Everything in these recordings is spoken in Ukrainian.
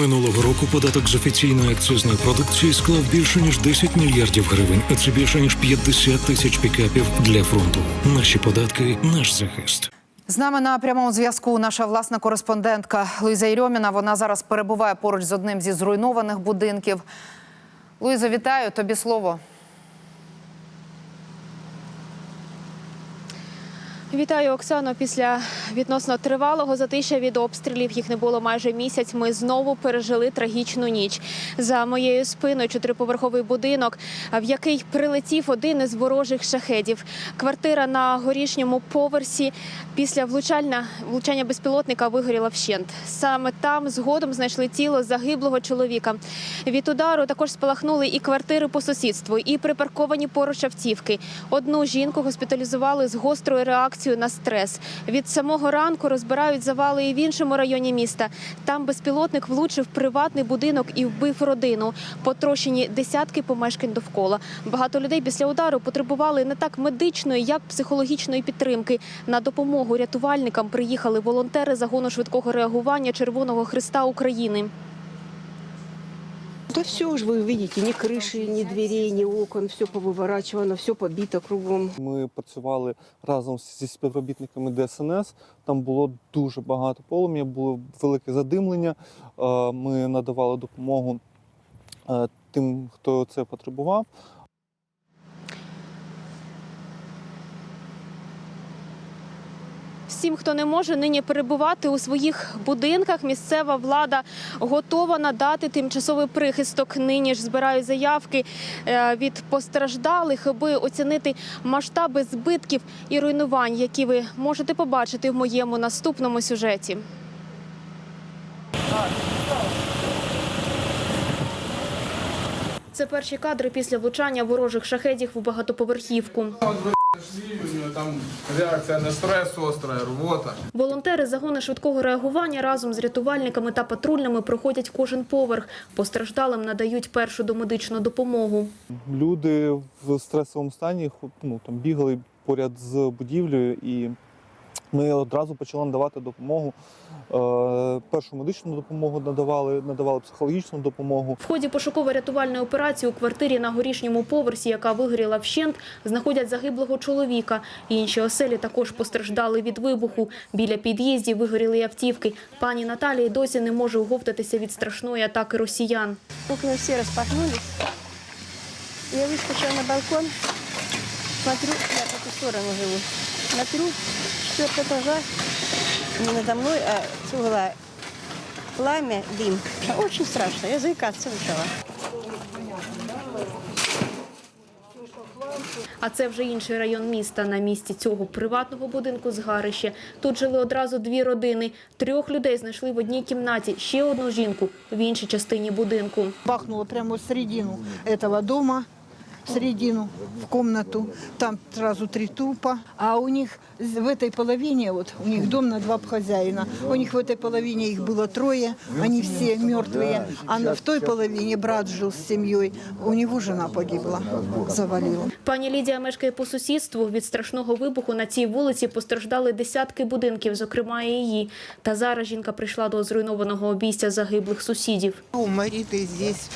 Минулого року податок з офіційної акцизної продукції склав більше ніж 10 мільярдів гривень, а це більше ніж 50 тисяч пікапів для фронту. Наші податки, наш захист. З нами на прямому зв'язку наша власна кореспондентка Луїза Єрьоміна. Вона зараз перебуває поруч з одним зі зруйнованих будинків. Луїзо, вітаю тобі слово. Вітаю, Оксано. Після відносно тривалого затища від обстрілів їх не було майже місяць. Ми знову пережили трагічну ніч. За моєю спиною чотириповерховий будинок, в який прилетів один із ворожих шахедів. Квартира на горішньому поверсі після влучання влучання безпілотника вигоріла вщент. Саме там згодом знайшли тіло загиблого чоловіка. Від удару також спалахнули і квартири по сусідству, і припарковані поруч автівки. Одну жінку госпіталізували з гострою реакцією на стрес. Від самого ранку розбирають завали і в іншому районі міста. Там безпілотник влучив приватний будинок і вбив родину. Потрощені десятки помешкань довкола. Багато людей після удару потребували не так медичної, як психологічної підтримки. На допомогу рятувальникам приїхали волонтери загону швидкого реагування Червоного Христа України. Да все же вы видите, ни крыши, ни дверей, ни окон, все повыворачивано, все побито кругом. Ми працювали разом зі співробітниками ДСНС. Там було дуже багато полум'я, було велике задимлення. Е, Ми надавали допомогу е, тим, хто це потребував. Всім, хто не може нині перебувати у своїх будинках, місцева влада готова надати тимчасовий прихисток. Нині ж збирають заявки е, від постраждалих, аби оцінити масштаби збитків і руйнувань, які ви можете побачити в моєму наступному сюжеті. Це перші кадри після влучання ворожих шахедів у багатоповерхівку. У там реакція на стрес, остра рвота. Волонтери загону швидкого реагування разом з рятувальниками та патрульними проходять кожен поверх. Постраждалим надають першу домедичну допомогу. Люди в стресовому стані ну, там, бігали поряд з будівлею, і ми одразу почали надавати допомогу. Е, Першу медичну допомогу надавали, надавали психологічну допомогу. В ході пошуково-рятувальної операції у квартирі на горішньому поверсі, яка вигоріла вщент, знаходять загиблого чоловіка. Інші оселі також постраждали від вибуху. Біля під'їздів вигоріли автівки. Пані Наталія досі не може оговтатися від страшної атаки росіян. Окна все распахнулись. Я выскочила на балкон, смотрю, я по ту сторону живу. Смотрю, четвертого этажа, не надо мной, а с угла пламя, дым. Очень страшно, я заикаться начала. А це вже інший район міста. На місці цього приватного будинку згарище. Тут жили одразу дві родини. Трьох людей знайшли в одній кімнаті, ще одну жінку в іншій частині будинку. бахнуло прямо в середину этого дома, в середину, в комнату. Там сразу три трупа. А у них з- в этой половине, вот у них дом на два хозяина, у них в этой половине их было трое, они все мертвые. А на- в той половине брат жил с семьей, у него жена погибла, завалила. Пані Лідія мешкає по сусідству. Від страшного вибуху на цій вулиці постраждали десятки будинків, зокрема і її. Та зараз жінка прийшла до зруйнованого обійстя загиблих сусідів. У Мариты здесь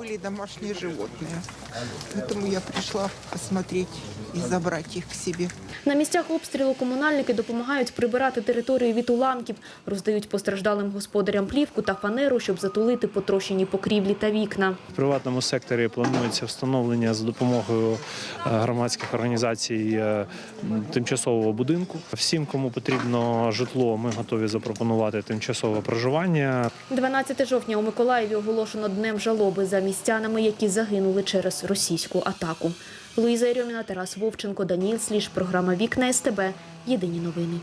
были домашние животные. Поэтому я пришла посмотреть и забрать их к себе. На місцях обстрілу комунальники допомагають прибирати територію від уламків, роздають постраждалим господарям плівку та фанеру, щоб затулити потрощені покрівлі та вікна. В приватному секторі планується встановлення за допомогою е, громадських організацій е, м, тимчасового будинку. Всім, кому потрібно житло, ми готові запропонувати тимчасове проживання. 12 жовтня у Миколаєві оголошено днем жалоби за містянами, які загинули через російську атаку. Луїза Ірьоміна, Тарас Вовченко, Даніл Сліж. Програма Вікна СТБ. Єдині новини.